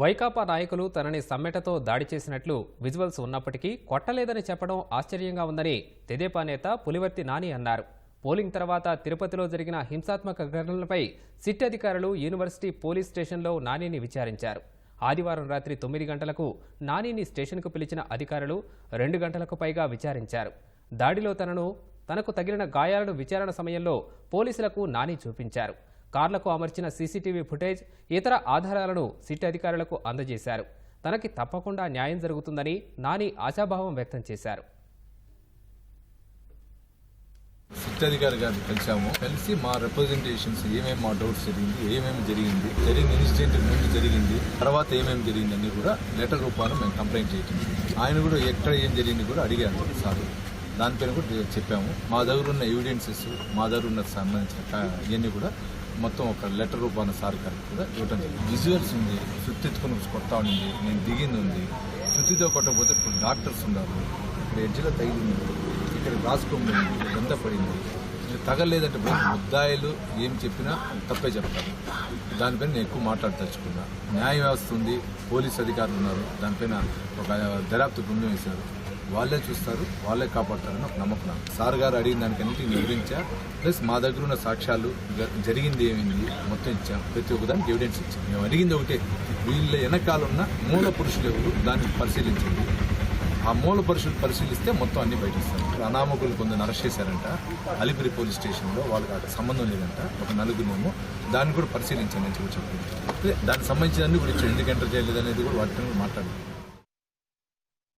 వైకాపా నాయకులు తనని సమ్మెటతో దాడి చేసినట్లు విజువల్స్ ఉన్నప్పటికీ కొట్టలేదని చెప్పడం ఆశ్చర్యంగా ఉందని తెదేపా నేత పులివర్తి నాని అన్నారు. పోలింగ్ తర్వాత తిరుపతిలో జరిగిన హింసాత్మక ఘటనలపై సిట్ అధికారులు యూనివర్సిటీ పోలీస్ స్టేషన్లో నానిని విచారించారు. ఆదివారం రాత్రి తొమ్మిది గంటలకు నానిని స్టేషన్కు పిలిచిన అధికారులు రెండు గంటలకు పైగా విచారించారు. దాడిలో తనను తనకు తగిలిన గాయాలను విచారణ సమయంలో పోలీసులకు నాని చూపించారు. కార్లకు అమర్చిన సీసీటీవీ ఫుటేజ్ ఇతర ఆధారాలను సిట్ అధికారులకు అందజేశారు. తనకి తప్పకుండా న్యాయం జరుగుతుందని నాని ఆశాభావం వ్యక్తం చేశారు. సిట్ అధికారి గారిని కలిసాము కలిసి మా రిప్రజెంటేషన్స్ ఏమేమి మా డౌట్స్ జరిగింది ఏమేమి జరిగింది జరిగిన ఇన్సిడెంట్ ముందు జరిగింది తర్వాత ఏమేమి జరిగిందని కూడా లెటర్ రూపాన మేము కంప్లైంట్ చేయటం ఆయన కూడా ఎక్కడ ఏం జరిగింది కూడా అడిగారు సార్. దానిపైన కూడా చెప్పాము. మా దగ్గర ఉన్న ఎవిడెన్సెస్ మా దగ్గర ఉన్న సంబంధించిన ఇవన్నీ కూడా మొత్తం ఒక లెటర్ రూపాన సార్ గారికి కూడా ఇవ్వడం జరిగింది. విజువల్స్ ఉంది సుత్తి ఎత్తుకుని కొడతా ఉండింది నేను దిగింది ఉంది. సుత్తితో కొట్టకపోతే ఇప్పుడు డాక్టర్స్ ఉన్నారు. ఇక్కడ ఎడ్జ్లో తగిలింది ఇక్కడ రాసుకోండి ఎంత పడింది ఇది తగలేదంటే ముద్దాయిలు ఏం చెప్పినా తప్పే చెప్తారు. దానిపైన నేను ఎక్కువ మాట్లాడదలుచుకున్నా. న్యాయ వ్యవస్థ ఉంది పోలీస్ అధికారులు ఉన్నారు. దానిపైన ఒక దర్యాప్తు బృందం వేశారు. వాళ్ళే చూస్తారు వాళ్ళే కాపాడతారని ఒక నమ్మకం సార్ గారు అడిగిన దానికన్నిటిని వివరించా. ప్లస్ మా దగ్గర ఉన్న సాక్ష్యాలు జ- జరిగింది ఏమైంది మొత్తం ఇచ్చాం. ప్రతి ఒక్కదానికి ఎవిడెన్స్ ఇచ్చాం. మేము అడిగింది ఒకటే వీళ్ళ వెనకాల ఉన్న మూల పురుషులు ఎవరు? దాన్ని పరిశీలించండి. ఆ మూల పురుషులు పరిశీలిస్తే మొత్తం అన్ని బయటిస్తారు అనామకులు కొందరు అరెస్ట్ చేశారంట. అలిపిరి పోలీస్ స్టేషన్లో వాళ్ళకి అక్కడ సంబంధం లేదంట. ఒక నలుగురేమో దాన్ని కూడా పరిశీలించండి అని చెప్పి దానికి సంబంధించిన అన్ని కూడా ఇచ్చారు ఎందుకు ఎంటర్ చేయలేదు అనేది కూడా వాటిని కూడా మాట్లాడారు